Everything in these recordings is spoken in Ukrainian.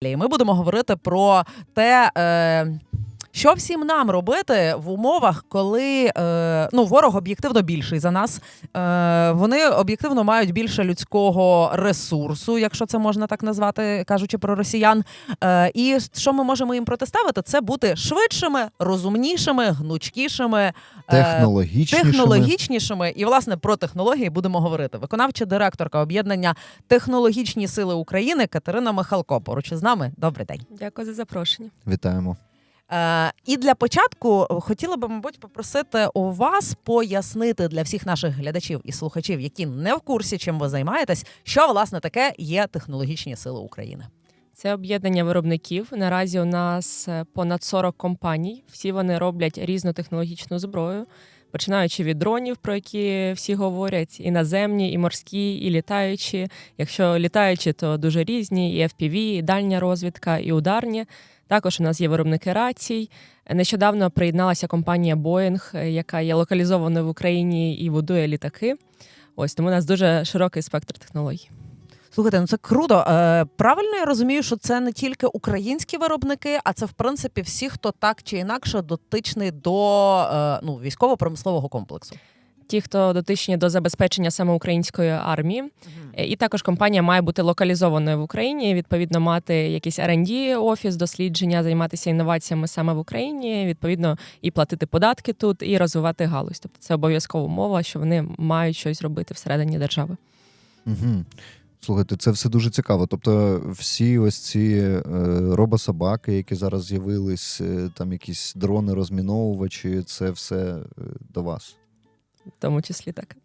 І Ми будемо говорити про те, е, що всім нам робити в умовах, коли е, ну, ворог об'єктивно більший за нас. Е, вони об'єктивно мають більше людського ресурсу, якщо це можна так назвати, кажучи про росіян. Е, і що ми можемо їм протиставити, це бути швидшими, розумнішими, гнучкішими. е, Технологічнішими. технологічнішими, і власне про технології будемо говорити. Виконавча директорка об'єднання Технологічні сили України Катерина Михалко. Поруч із нами. Добрий день. Дякую за запрошення. Вітаємо. Е, і для початку хотіла би, мабуть, попросити у вас пояснити для всіх наших глядачів і слухачів, які не в курсі, чим ви займаєтесь, що власне таке є технологічні сили України. Це об'єднання виробників. Наразі у нас е, понад 40 компаній. Всі вони роблять різну технологічну зброю, починаючи від дронів, про які всі говорять, і наземні, і морські, і літаючі. Якщо літаючі, то дуже різні, і FPV, і дальня розвідка, і ударні. Також у нас є виробники рацій. Нещодавно приєдналася компанія Boeing, е, яка є локалізованою в Україні і будує літаки. Ось тому у нас дуже широкий спектр технологій. Слухайте, ну це круто. Е, правильно я розумію, що це не тільки українські виробники, а це в принципі всі, хто так чи інакше дотичний до е, ну, військово-промислового комплексу. Ті, хто дотичні до забезпечення саме української армії, і також компанія має бути локалізованою в Україні. Відповідно, мати якийсь R&D, офіс дослідження, займатися інноваціями саме в Україні. Відповідно, і платити податки тут, і розвивати галузь. Тобто це обов'язкова умова, що вони мають щось робити всередині держави. Угу. Слухайте, це все дуже цікаво. Тобто, всі ось ці е, робособаки, які зараз з'явились, е, там якісь дрони, розміновувачі, це все е, до вас. В тому числі так.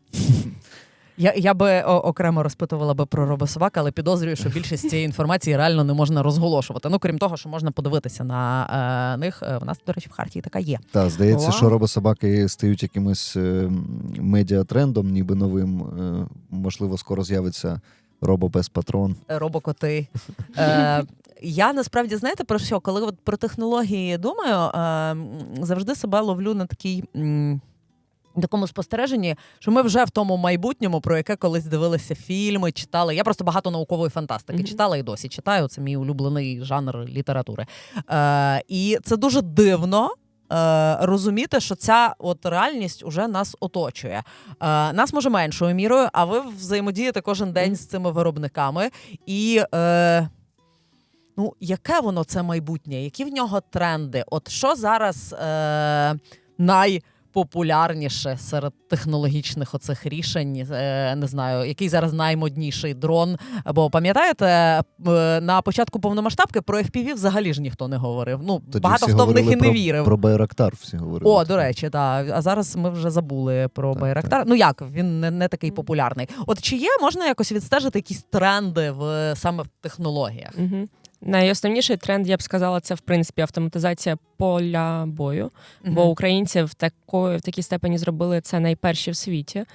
Я, я би о, окремо розпитувала би про робособак, але підозрюю, що більшість цієї інформації реально не можна розголошувати. Ну крім того, що можна подивитися на е, них. Е, В нас, до речі, в Хартії така є. Та здається, Вау. що робособаки стають якимось е, медіатрендом, ніби новим. Е, можливо, скоро з'явиться робо без патрон. робокоти. Е, я насправді знаєте про що? Коли от про технології думаю, е, завжди себе ловлю на такій. м, Такому спостереженні, що ми вже в тому майбутньому, про яке колись дивилися фільми, читали. Я просто багато наукової фантастики Мгм. читала і досі читаю. Це мій улюблений жанр літератури. Е, і це дуже дивно. е, Розуміти, що ця от реальність уже нас оточує. Е, нас може меншою мірою, а ви взаємодієте кожен день з цими виробниками. І е, ну, яке воно це майбутнє? Які в нього тренди? От що зараз е, найпопулярніше серед технологічних оцих рішень? Е, не знаю, який зараз наймодніший дрон? Бо пам'ятаєте, е, на початку повномасштабки про FPV взагалі ж ніхто не говорив. Ну, Тоді багато всі хто в них і не про, вірив. Про Байрактар всі говорили. О, до речі, так. А зараз ми вже забули про Так, Байрактар. Ну як він не, не такий популярний. От чи є можна якось відстежити якісь тренди в саме в технологіях? Угу. Найосновніший тренд, я б сказала, це в принципі автоматизація поля бою. бо українці в такої в такій степені зробили це найперші в світі.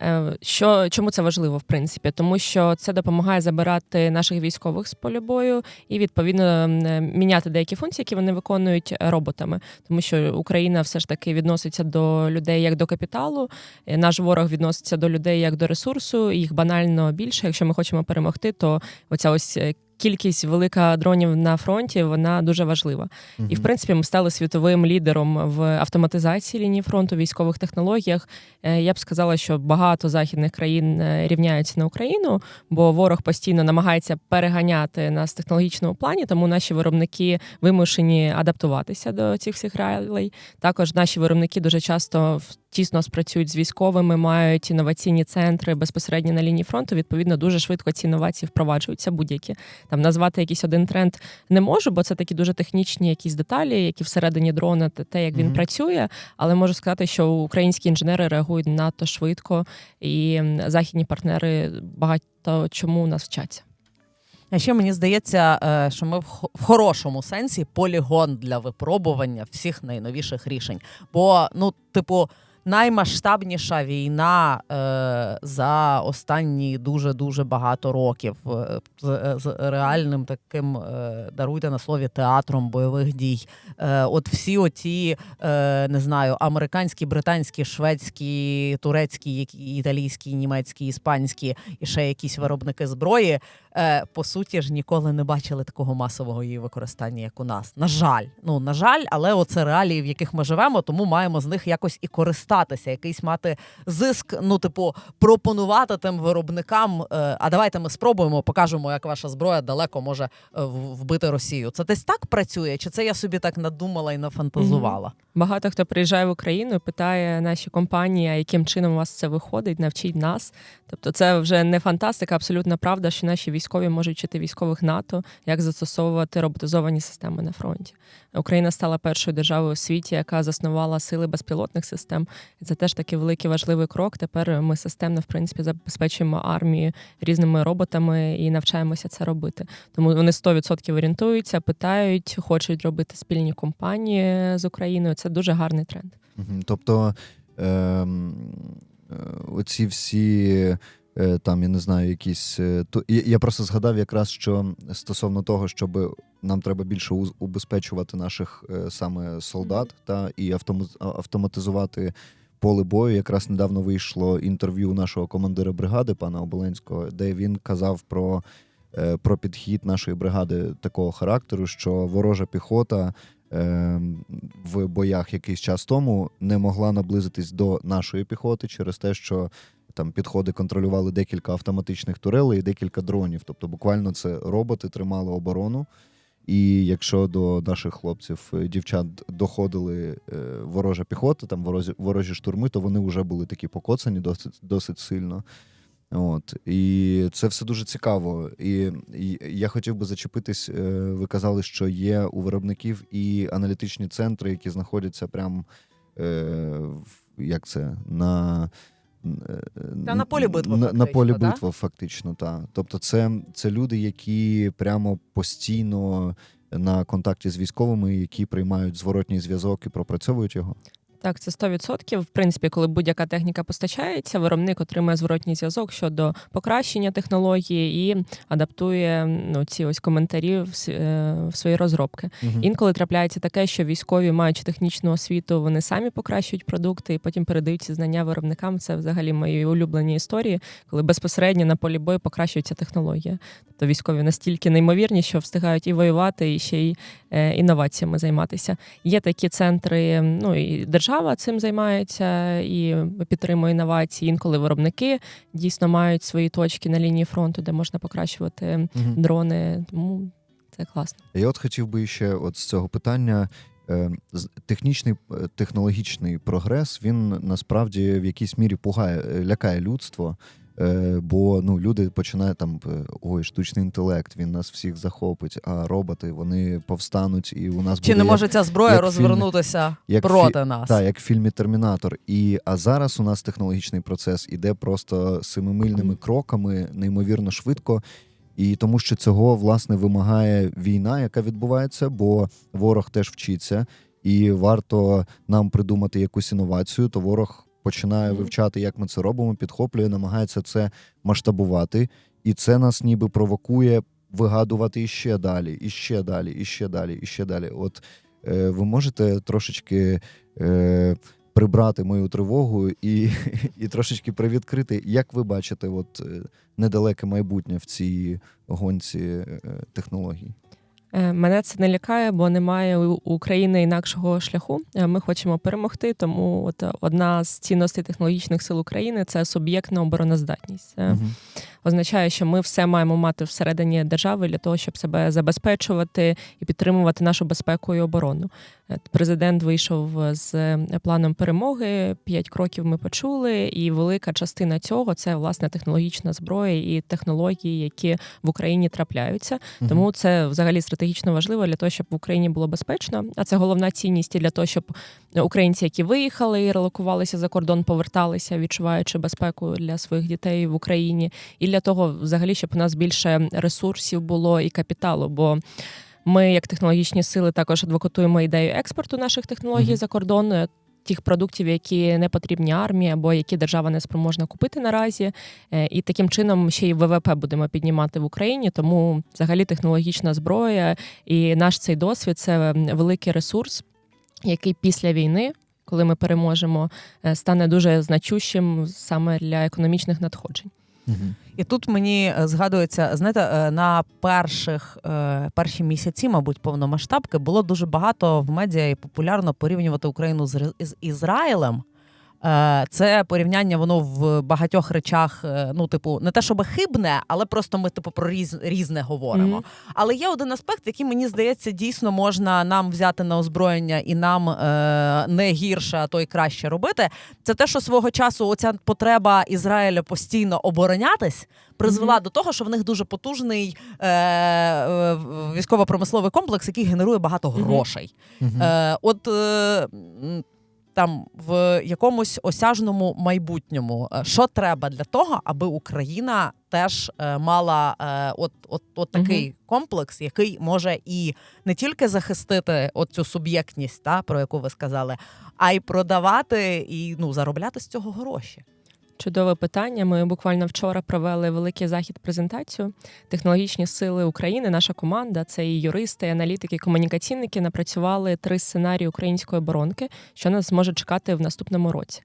Е, Що чому це важливо, в принципі? Тому що це допомагає забирати наших військових з поля бою і відповідно е, міняти деякі функції, які вони виконують е, роботами. Тому що Україна все ж таки відноситься до людей як до капіталу. Наш ворог відноситься до людей як до ресурсу. Їх банально більше. Якщо ми хочемо перемогти, то оця ось кількість велика дронів на фронті вона дуже важлива. І в принципі ми стали світовим лідером в автоматизації лінії фронту, військових технологіях. Е, Я б сказала, що багато західних країн е, рівняються на Україну, бо ворог постійно намагається переганяти нас в технологічному плані, тому наші виробники вимушені адаптуватися до цих всіх реалій. Також наші виробники дуже часто в- тісно спрацюють з військовими, мають інноваційні центри безпосередньо на лінії фронту. Відповідно, дуже швидко ці інновації впроваджуються будь-які. Там назвати якийсь один тренд не можу, бо це такі дуже технічні якісь деталі, які всередині дрона, те- як він Мгм. працює. Але можу сказати, що українські інженери реагують надто швидко, і західні партнери багато чому нас вчаться. А ще мені здається, е, що ми в хорошому сенсі полігон для випробування всіх найновіших рішень. Бо, ну, типу, наймасштабніша війна е, за останні дуже дуже багато років е, з, з реальним таким е, даруйте на слові театром бойових дій. Е, от всі оті, е, не знаю, американські, британські, шведські, турецькі, італійські, німецькі, іспанські і ще якісь виробники зброї. Е, по суті ж ніколи не бачили такого масового її використання, як у нас. На жаль, ну на жаль, але оце реалії, в яких ми живемо, тому маємо з них якось і користатися, якийсь мати зиск. Ну, типу, пропонувати тим виробникам. е, а давайте ми спробуємо, покажемо, як ваша зброя далеко може е, вбити Росію. Це десь так працює, чи це я собі так надумала і нафантазувала? Багато хто приїжджає в Україну питає наші компанії, а яким чином у вас це виходить, навчіть нас. Тобто, це вже не фантастика, абсолютна правда, що наші військові можуть вчити військових НАТО, як застосовувати роботизовані системи на фронті. Україна стала першою державою у світі, яка заснувала сили безпілотних систем. І це теж такий великий важливий крок. Тепер ми системно в принципі забезпечуємо армію різними роботами і навчаємося це робити. Тому вони 100% орієнтуються, питають, хочуть робити спільні компанії з Україною. Це дуже гарний тренд. Тобто ем, е, оці всі. е, Там я не знаю, якісь е, я просто згадав якраз, що стосовно того, щоб нам треба більше убезпечувати наших е, саме солдат та і автома- автоматизувати поле бою. Якраз недавно вийшло інтерв'ю нашого командира бригади, пана Оболенського, де він казав про, е, про підхід нашої бригади такого характеру, що ворожа піхота е, в боях якийсь час тому не могла наблизитись до нашої піхоти через те, що там підходи контролювали декілька автоматичних турелей і декілька дронів. Тобто, буквально це роботи тримали оборону. І якщо до наших хлопців, е, дівчат доходили е, ворожа піхота, там ворожі, ворожі штурми, то вони вже були такі покоцані досить, досить сильно. От і це все дуже цікаво. І, і я хотів би зачепитись. е, Ви казали, що є у виробників і аналітичні центри, які знаходяться прям е, як це на. Та на полі битви на, на полі да? битви, фактично, так. Тобто, це, це люди, які прямо постійно на контакті з військовими, які приймають зворотній зв'язок і пропрацьовують його. Так, це 100%. В принципі, коли будь-яка техніка постачається, виробник отримує зворотній зв'язок щодо покращення технології і адаптує ну, ці ось коментарі в, е, в свої розробки. Мгм. Інколи трапляється таке, що військові, маючи технічну освіту, вони самі покращують продукти і потім передають ці знання виробникам. Це взагалі мої улюблені історії, коли безпосередньо на полі бою покращується технологія. Тобто військові настільки неймовірні, що встигають і воювати, і ще й е, інноваціями займатися. Є такі центри, ну і держава цим займається і підтримує інновації. Інколи виробники дійсно мають свої точки на лінії фронту, де можна покращувати Мгм. дрони. Тому це класно. Я от хотів би ще от з цього питання. е, Технічний е, технологічний прогрес він насправді в якійсь мірі пугає, лякає людство. Е, Бо ну люди починають там е, ой, штучний інтелект, він нас всіх захопить, а роботи вони повстануть, і у нас Чи буде не як- може ця зброя як розвернутися як проти нас? Так, як в фільмі Термінатор. І а зараз у нас технологічний процес іде просто семимильними кроками, неймовірно швидко. І тому, що цього власне вимагає війна, яка відбувається, бо ворог теж вчиться, і варто нам придумати якусь інновацію, то ворог починає вивчати, як ми це робимо, підхоплює, намагається це масштабувати, і це нас ніби провокує вигадувати іще далі, іще далі, іще далі, іще далі. От е, ви можете трошечки е, прибрати мою тривогу і, і трошечки привідкрити, як ви бачите, от е, недалеке майбутнє в цій гонці е, технологій. Е, Мене це не лякає, бо немає у України інакшого шляху. Е, Ми хочемо перемогти. Тому от одна з цінностей технологічних сил України це суб'єктна обороноздатність. Це Мгм. означає, що ми все маємо мати всередині держави для того, щоб себе забезпечувати і підтримувати нашу безпеку і оборону. Президент вийшов з планом перемоги. П'ять кроків ми почули, і велика частина цього це власне технологічна зброя і технології, які в Україні трапляються. Мгм. Тому це взагалі стратегічно важливо для того, щоб в Україні було безпечно. А це головна цінність і для того, щоб українці, які виїхали і релокувалися за кордон, поверталися, відчуваючи безпеку для своїх дітей в Україні, і для того, взагалі, щоб у нас більше ресурсів було і капіталу. Бо ми, як технологічні сили, також адвокатуємо ідею експорту наших технологій Мгм. за кордон. тих продуктів, які не потрібні армії, або які держава не спроможна купити наразі. Е, І таким чином ще й ВВП будемо піднімати в Україні. Тому взагалі технологічна зброя і наш цей досвід це великий ресурс, який після війни. Коли ми переможемо, е, стане дуже значущим саме для економічних надходжень. Мгм. І тут мені е, згадується, знаєте, е, на перших е, перші місяці, мабуть, повномасштабки було дуже багато в медіа і популярно порівнювати Україну з, Ізраїлем. Е, Це порівняння, воно в багатьох речах, е, ну, типу, не те, щоб хибне, але просто ми, типу, про різ, різне говоримо. Мгм. Але є один аспект, який мені здається, дійсно можна нам взяти на озброєння і нам е, не гірше, а то й краще робити. Це те, що свого часу оця потреба Ізраїля постійно оборонятись призвела до того, що в них дуже потужний е, е, військово-промисловий комплекс, який генерує багато грошей. Мгм. Е, от е, там в якомусь осяжному майбутньому, е, що треба для того, аби Україна теж е, мала е, от, от, от такий комплекс, який може і не тільки захистити оцю суб'єктність, та про яку ви сказали, а й продавати і ну заробляти з цього гроші. Чудове питання. Ми буквально вчора провели великий захід презентацію. Технологічні сили України, наша команда, це і юристи, і аналітики, і комунікаційники напрацювали три сценарії української оборонки, що нас може чекати в наступному році.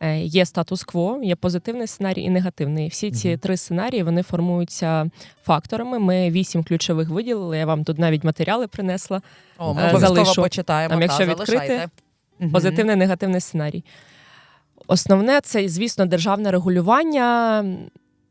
Е, Є статус-кво, є позитивний сценарій і негативний. Всі ці Мгм. три сценарії вони формуються факторами. Ми вісім ключових виділили. Я вам тут навіть матеріали принесла. О, ми Е, залишу. почитаємо. Там, та, якщо відкрити, залишайте. Позитивний, негативний сценарій. Основне це, звісно, державне регулювання,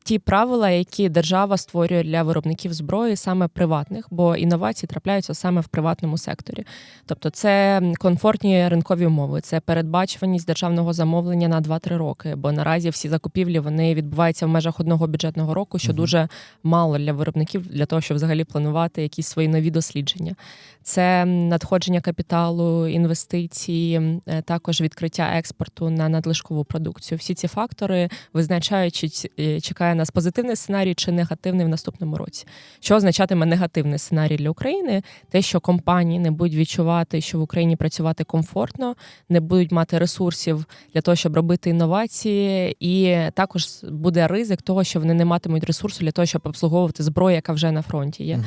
ті правила, які держава створює для виробників зброї, саме приватних, бо інновації трапляються саме в приватному секторі. Тобто, це комфортні ринкові умови, це передбачуваність державного замовлення на 2-3 роки. Бо наразі всі закупівлі вони відбуваються в межах одного бюджетного року, що Мгм. дуже мало для виробників для того, щоб взагалі планувати якісь свої нові дослідження. Це надходження капіталу, інвестиції, е, також відкриття експорту на надлишкову продукцію. Всі ці фактори визначають, чи е, чекає нас позитивний сценарій чи негативний в наступному році. Що означатиме негативний сценарій для України? Те, що компанії не будуть відчувати, що в Україні працювати комфортно, не будуть мати ресурсів для того, щоб робити інновації, і також буде ризик того, що вони не матимуть ресурсу для того, щоб обслуговувати зброю, яка вже на фронті є.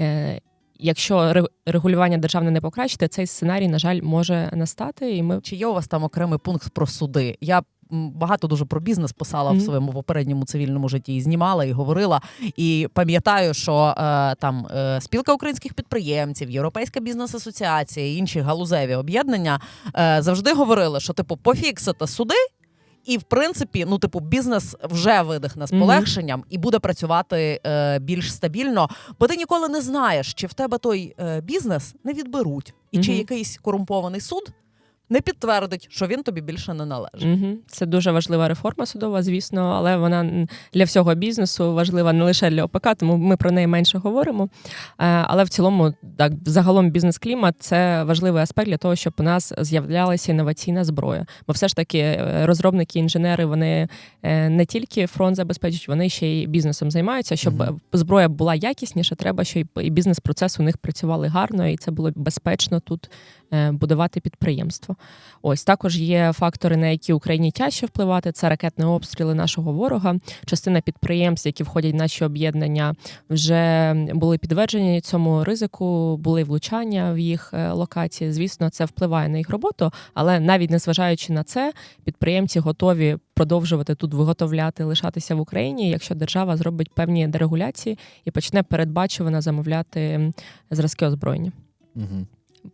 Е, Якщо регулювання державне не покращити, цей сценарій, на жаль, може настати, і ми Чи є у вас там окремий пункт про суди? Я багато дуже про бізнес писала в своєму попередньому цивільному житті і знімала і говорила. І пам'ятаю, що е, там е, спілка українських підприємців, Європейська бізнес-асоціація і інші галузеві об'єднання е, завжди говорили, що типу пофіксити суди. І в принципі, ну типу, бізнес вже видихне з полегшенням і буде працювати е, більш стабільно, бо ти ніколи не знаєш, чи в тебе той е, бізнес не відберуть, і чи якийсь корумпований суд не підтвердить, що він тобі більше не належить. Угу. Це дуже важлива реформа судова, звісно, але вона для всього бізнесу важлива не лише для ОПК, тому ми про неї менше говоримо. Е, Але в цілому, так, загалом бізнес-клімат це важливий аспект для того, щоб у нас з'являлася інноваційна зброя. Бо все ж таки е, розробники, інженери, вони е, не тільки фронт забезпечують, вони ще й бізнесом займаються. Щоб Мгм. зброя була якісніша, треба, щоб і бізнес-процес у них працювали гарно, і це було безпечно тут будувати підприємство. Ось також є фактори, на які Україні тяжче впливати. Це ракетні обстріли нашого ворога. Частина підприємств, які входять в наші об'єднання, вже були підтверджені цьому ризику, були влучання в їх е, локації. Звісно, це впливає на їх роботу, але навіть незважаючи на це, підприємці готові продовжувати тут виготовляти, лишатися в Україні, якщо держава зробить певні дерегуляції і почне передбачувано замовляти зразки озброєння. Мгм.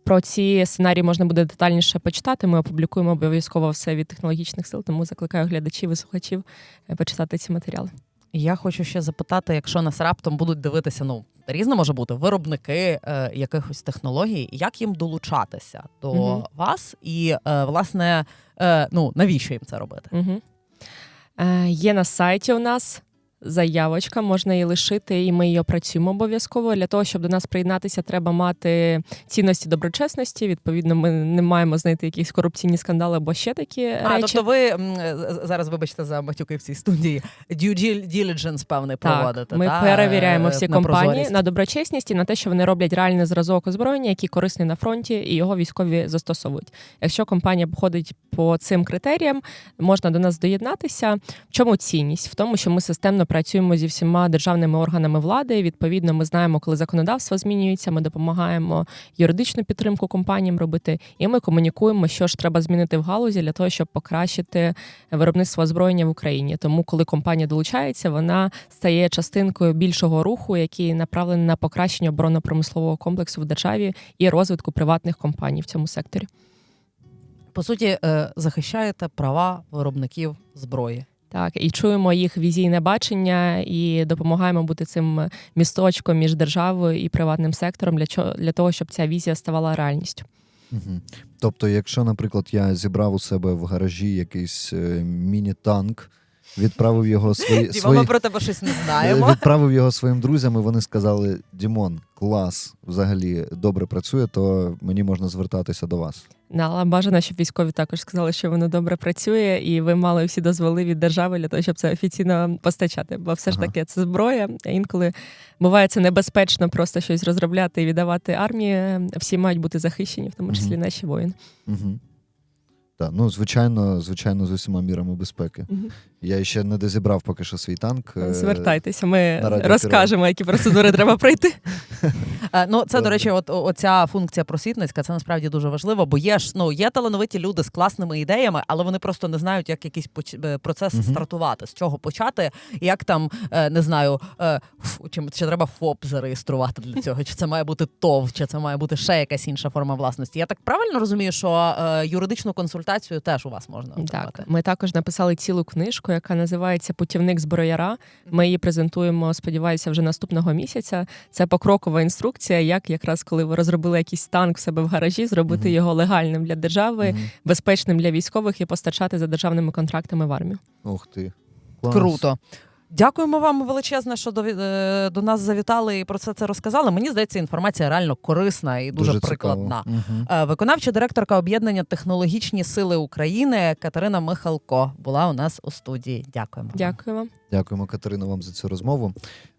Про ці сценарії можна буде детальніше почитати. Ми опублікуємо обов'язково все від технологічних сил, тому закликаю глядачів і слухачів е, почитати ці матеріали. Я хочу ще запитати, якщо нас раптом будуть дивитися, ну різне може бути виробники е, якихось технологій, як їм долучатися до Мгм. вас, і е, власне, е, ну навіщо їм це робити? Угу. Е, є на сайті у нас заявочка, можна її лишити, і ми її опрацюємо обов'язково. Для того, щоб до нас приєднатися, треба мати цінності доброчесності. Відповідно, ми не маємо знайти якісь корупційні скандали або ще такі А, речі. тобто ви м, зараз, вибачте за матюки в цій студії, due diligence певний проводите. Ми та, перевіряємо е, всі на компанії прозорість? на доброчесність і на те, що вони роблять реальний зразок озброєння, який корисний на фронті, і його військові застосовують. Якщо компанія обходить по цим критеріям, можна до нас доєднатися. В чому цінність? В тому, що ми системно працюємо зі всіма державними органами влади. Відповідно, ми знаємо, коли законодавство змінюється. Ми допомагаємо юридичну підтримку компаніям робити, і ми комунікуємо, що ж треба змінити в галузі для того, щоб покращити виробництво озброєння в Україні. Тому, коли компанія долучається, вона стає частинкою більшого руху, який направлений на покращення оборонно-промислового комплексу в державі і розвитку приватних компаній в цьому секторі. По суті, е, захищаєте права виробників зброї. Так, і чуємо їх візійне бачення і допомагаємо бути цим місточком між державою і приватним сектором для чого для того, щоб ця візія ставала реальністю. Угу. Тобто, якщо, наприклад, я зібрав у себе в гаражі якийсь е, міні-танк, відправив його свої, Діма, свої... ми про тебе щось не е, знаємо. відправив його своїм друзям, і вони сказали: Дімон, клас, взагалі добре працює, то мені можна звертатися до вас. Ну, Але бажано, щоб військові також сказали, що воно добре працює, і ви мали всі дозволи від держави для того, щоб це офіційно постачати. Бо все ж Ага. таки це зброя. А інколи буває це небезпечно просто щось розробляти і віддавати армії. Всі мають бути захищені, в тому числі Мгм. наші воїни. Угу. Так, ну звичайно, звичайно, з усіма мірами безпеки. Мгм. Я ще не дозібрав поки що свій танк. е, Звертайтеся, ми розкажемо, які процедури треба пройти. Ну, це, до речі, от оця функція просвітницька, це насправді дуже важливо, бо є ж ну є талановиті люди з класними ідеями, але вони просто не знають, як якийсь поч- е, процес стартувати, з чого почати, як там е, не знаю, чи, чи треба ФОП зареєструвати для цього, чи це має бути ТОВ, чи це має бути ще якась інша форма власності. Я так правильно розумію, що юридичну консультацію теж у вас можна отримати? Так, ми також написали цілу книжку, яка називається Путівник зброяра. Ми її презентуємо, сподіваюся, вже наступного місяця. Це покрокова інструкція, як якраз коли ви розробили якийсь танк в себе в гаражі, зробити його легальним для держави, безпечним для військових і постачати за державними контрактами в армію. Ух ти. Клас. Круто. Дякуємо вам величезне, що до, е, до нас завітали і про це це розказали. Мені здається, інформація реально корисна і дуже, дуже прикладна. Е, Виконавча директорка об'єднання Технологічні сили України Катерина Михалко була у нас у студії. Дякуємо. Дякую вам. Дякуємо, Катерину, вам за цю розмову.